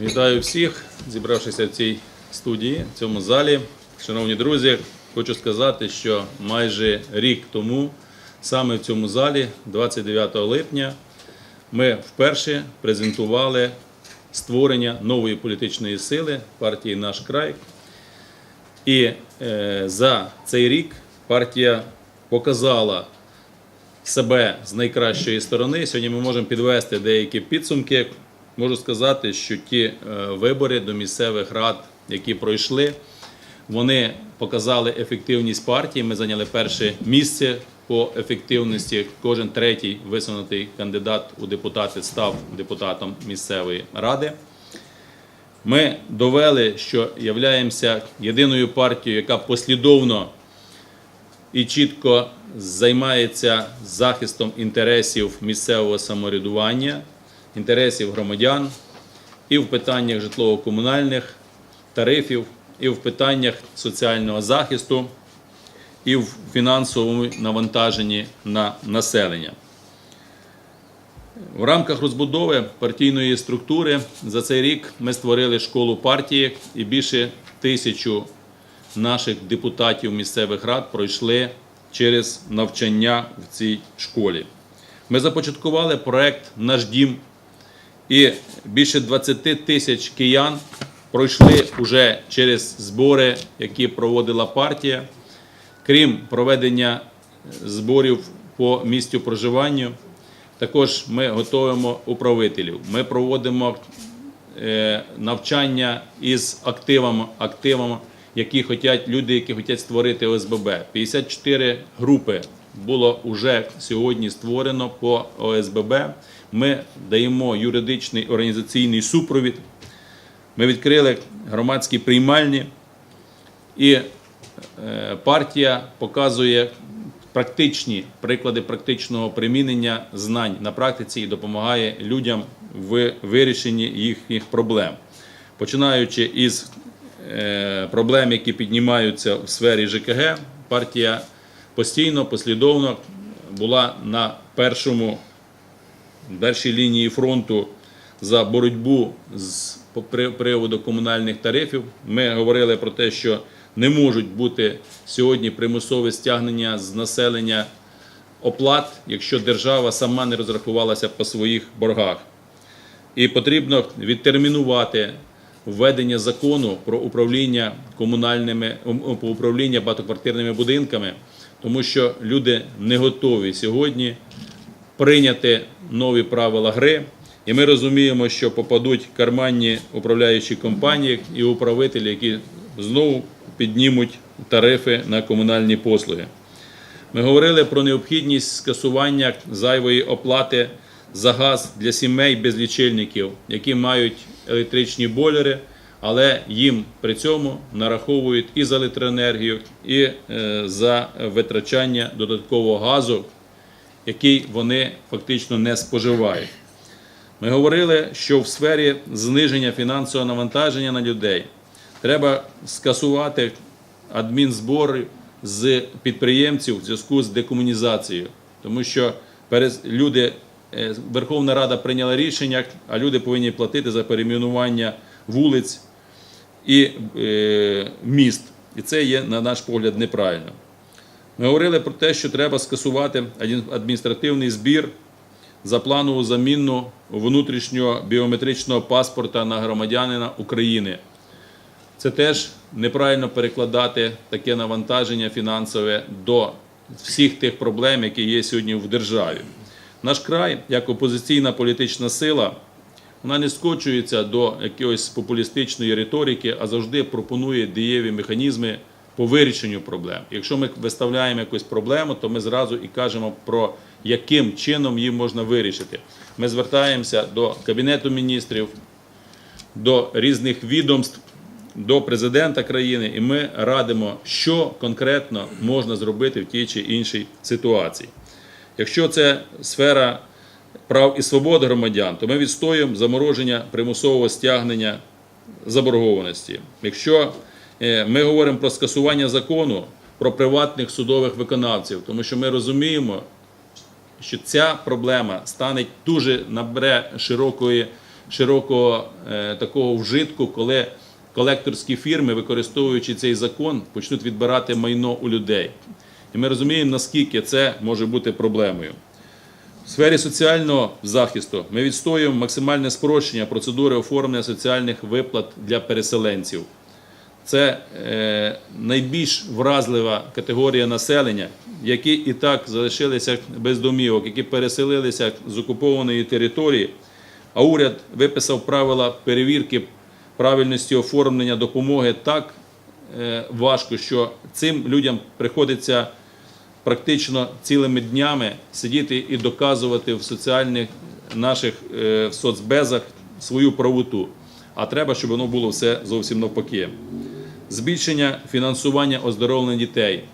Вітаю всіх, зібравшися в цій студії, в цьому залі. Шановні друзі, хочу сказати, що майже рік тому, саме в цьому залі, 29 липня, ми вперше презентували створення нової політичної сили партії Наш край. І е, за цей рік партія показала себе з найкращої сторони. Сьогодні ми можемо підвести деякі підсумки. Можу сказати, що ті е, вибори до місцевих рад, які пройшли, вони показали ефективність партії. Ми зайняли перше місце по ефективності. Кожен третій висунутий кандидат у депутати став депутатом місцевої ради. Ми довели, що являємося єдиною партією, яка послідовно і чітко займається захистом інтересів місцевого самоврядування, інтересів громадян і в питаннях житлово-комунальних тарифів, і в питаннях соціального захисту, і в фінансовому навантаженні на населення. В рамках розбудови партійної структури за цей рік ми створили школу партії і більше тисячу наших депутатів місцевих рад пройшли через навчання в цій школі. Ми започаткували проект Наш дім і більше 20 тисяч киян пройшли уже через збори, які проводила партія. Крім проведення зборів по місцю проживання, також ми готуємо управителів. Ми проводимо е, навчання із активами, активами, які хочуть люди, які хочуть створити ОСББ. 54 групи було вже сьогодні створено по ОСББ. Ми даємо юридичний організаційний супровід. Ми відкрили громадські приймальні, і е, партія показує практичні приклади практичного примінення знань на практиці і допомагає людям в вирішенні їхніх проблем. Починаючи із е, проблем, які піднімаються в сфері ЖКГ, партія постійно, послідовно була на першому першій лінії фронту за боротьбу з приводу комунальних тарифів. Ми говорили про те, що не можуть бути сьогодні примусове стягнення з населення оплат, якщо держава сама не розрахувалася по своїх боргах. І потрібно відтермінувати введення закону про управління комунальними управління багатоквартирними будинками, тому що люди не готові сьогодні прийняти нові правила гри. І ми розуміємо, що попадуть карманні управляючі компанії і управителі, які знову піднімуть тарифи на комунальні послуги. Ми говорили про необхідність скасування зайвої оплати за газ для сімей без лічильників, які мають електричні бойлери, але їм при цьому нараховують і за електроенергію, і е, за витрачання додаткового газу, який вони фактично не споживають. Ми говорили, що в сфері зниження фінансового навантаження на людей треба скасувати адмінзбори з підприємців в зв'язку з декомунізацією, тому що люди, е, Верховна Рада прийняла рішення, а люди повинні платити за перейменування вулиць і е, міст. І це є, на наш погляд, неправильно. Ми говорили про те, що треба скасувати адміністративний збір за планову заміну внутрішнього біометричного паспорта на громадянина України. Це теж неправильно перекладати таке навантаження фінансове до всіх тих проблем, які є сьогодні в державі. Наш край, як опозиційна політична сила, вона не скочується до якоїсь популістичної риторики, а завжди пропонує дієві механізми по вирішенню проблем. Якщо ми виставляємо якусь проблему, то ми зразу і кажемо про яким чином її можна вирішити. Ми звертаємося до Кабінету міністрів, до різних відомств, до президента країни, і ми радимо, що конкретно можна зробити в тій чи іншій ситуації. Якщо це сфера прав і свобод громадян, то ми відстоюємо замороження примусового стягнення заборгованості. Якщо е, ми говоримо про скасування закону про приватних судових виконавців, тому що ми розуміємо, що ця проблема стане дуже набере широкої широкого е, такого вжитку, коли колекторські фірми, використовуючи цей закон, почнуть відбирати майно у людей. І ми розуміємо, наскільки це може бути проблемою. В сфері соціального захисту ми відстоюємо максимальне спрощення процедури оформлення соціальних виплат для переселенців. Це е, найбільш вразлива категорія населення, які і так залишилися без домівок, які переселилися з окупованої території. А уряд виписав правила перевірки правильності оформлення допомоги так е, важко, що цим людям приходиться практично цілими днями сидіти і доказувати в соціальних наших е, в соцбезах свою правоту. А треба, щоб воно було все зовсім навпаки. Збільшення фінансування оздоровлення дітей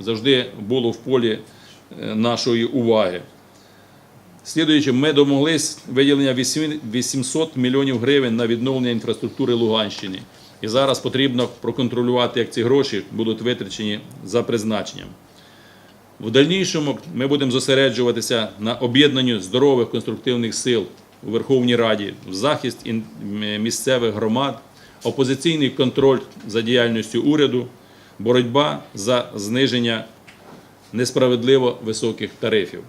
завжди було в полі е, нашої уваги. Слідуючи, ми домоглись виділення 800 мільйонів гривень на відновлення інфраструктури Луганщини. І зараз потрібно проконтролювати, як ці гроші будуть витрачені за призначенням. В дальнішому ми будемо зосереджуватися на об'єднанні здорових конструктивних сил у Верховній Раді, в захист місцевих громад, опозиційний контроль за діяльністю уряду, боротьба за зниження несправедливо високих тарифів.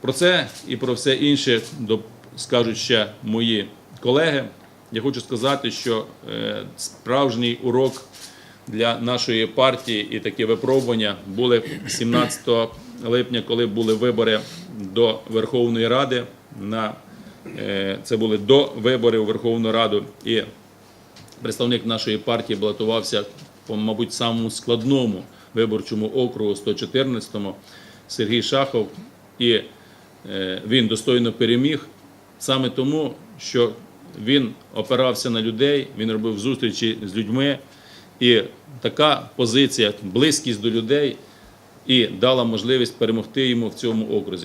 Про це і про все інше скажуть ще мої колеги. Я хочу сказати, що е, справжній урок для нашої партії і такі випробування були 17 липня, коли були вибори до Верховної Ради. На, е, це були до виборів Верховну Раду. І представник нашої партії балотувався по, мабуть, самому складному виборчому округу 114-му Сергій Шахов. І е, він достойно переміг саме тому, що він опирався на людей, він робив зустрічі з людьми. І така позиція, близькість до людей і дала можливість перемогти йому в цьому окрузі.